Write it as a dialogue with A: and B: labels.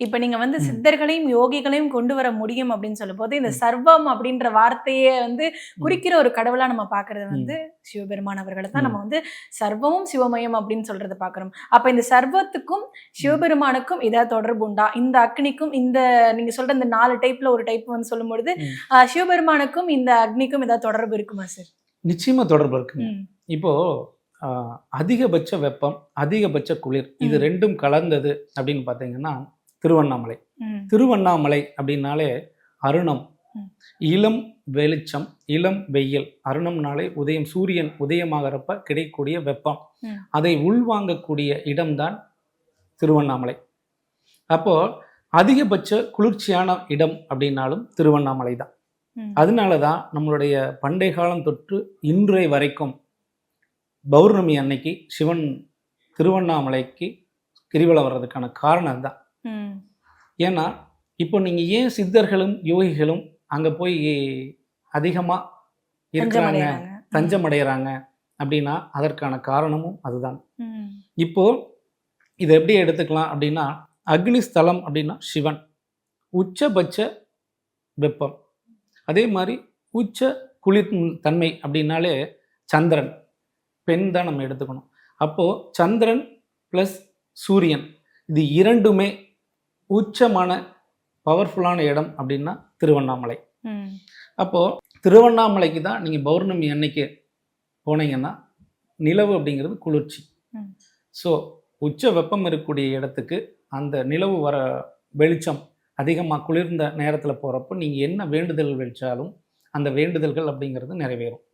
A: இப்ப நீங்க வந்து. சித்தர்களையும் யோகிகளையும் கொண்டு வர முடியும் அப்படின்னு சொல்லும் போது இந்த சர்வம் அப்படின்ற வார்த்தையை வந்து குறிக்கிற ஒரு கடவுளா நம்ம பாக்குறது வந்து சிவபெருமான் அவர்களை தான். நம்ம வந்து சர்வமும் சிவமயம் அப்படின்னு சொல்றத பாக்குறோம் அப்ப இந்த சர்வத்துக்கும் சிவபெருமானுக்கும் ஏதாவது தொடர்பு உண்டா இந்த அக்னிக்கும் இந்த நீங்க சொல்ற இந்த நாலு டைப்ல ஒரு டைப் வந்து சொல்லும் பொழுது
B: ம்.
A: ஆஹ், சிவபெருமானுக்கும் இந்த அக்னிக்கும் ஏதாவது தொடர்பு இருக்குமா சார்
B: நிச்சயமா தொடர்பு இருக்குங்க. இப்போ அதிகபட்ச வெப்பம் அதிகபட்ச குளிர் இது. ரெண்டும் கலந்தது அப்படின்னு பார்த்தீங்கன்னா திருவண்ணாமலை. திருவண்ணாமலை அப்படின்னாலே அருணம். இளம் வெளிச்சம் இளம் வெயில் அருணம்னாலே உதயம் சூரியன் உதயமாகிறப்ப கிடைக்கக்கூடிய வெப்பம். அதை உள்வாங்கக்கூடிய இடம்தான் திருவண்ணாமலை அப்போ அதிகபட்ச குளிர்ச்சியான இடம் அப்படின்னாலும் திருவண்ணாமலை தான். அதனால தான் நம்மளுடைய பண்டை காலம் தொற்று இன்றைய வரைக்கும் பௌர்ணமி அன்னைக்கு சிவன் திருவண்ணாமலைக்கு கிரிவலம் வர்றதுக்கான காரணம் தான். ஏன்னா இப்போ நீங்கள் ஏன் சித்தர்களும் யோகிகளும் அங்கே போய் அதிகமாக இருக்கிறாங்க. தஞ்சம் அடைகிறாங்க அப்படின்னா அதற்கான காரணமும் அதுதான். இப்போ இதை எப்படி எடுத்துக்கலாம் அப்படின்னா அக்னி ஸ்தலம் அப்படின்னா சிவன். உச்சபட்ச வெப்பம். அதே மாதிரி உச்ச குளிர் தன்மை அப்படின்னாலே சந்திரன். பெண் தான் நம்ம எடுத்துக்கணும். அப்போது சந்திரன் ப்ளஸ் சூரியன். இது இரண்டுமே உச்சமான பவர்ஃபுல்லான இடம் அப்படின்னா திருவண்ணாமலை. அப்போது திருவண்ணாமலைக்கு தான் நீங்கள் பௌர்ணமி அன்னைக்கு போனீங்கன்னா நிலவு அப்படிங்கிறது குளிர்ச்சி. ஸோ உச்ச வெப்பம் இருக்கக்கூடிய இடத்துக்கு அந்த நிலவு வர வெளிச்சம் அதிகமாக குளிர்ந்த நேரத்தில் போகிறப்போ நீங்கள் என்ன வேண்டுதல் வச்சாலும் அந்த வேண்டுதல்கள் அப்படிங்கிறது நிறைவேறும்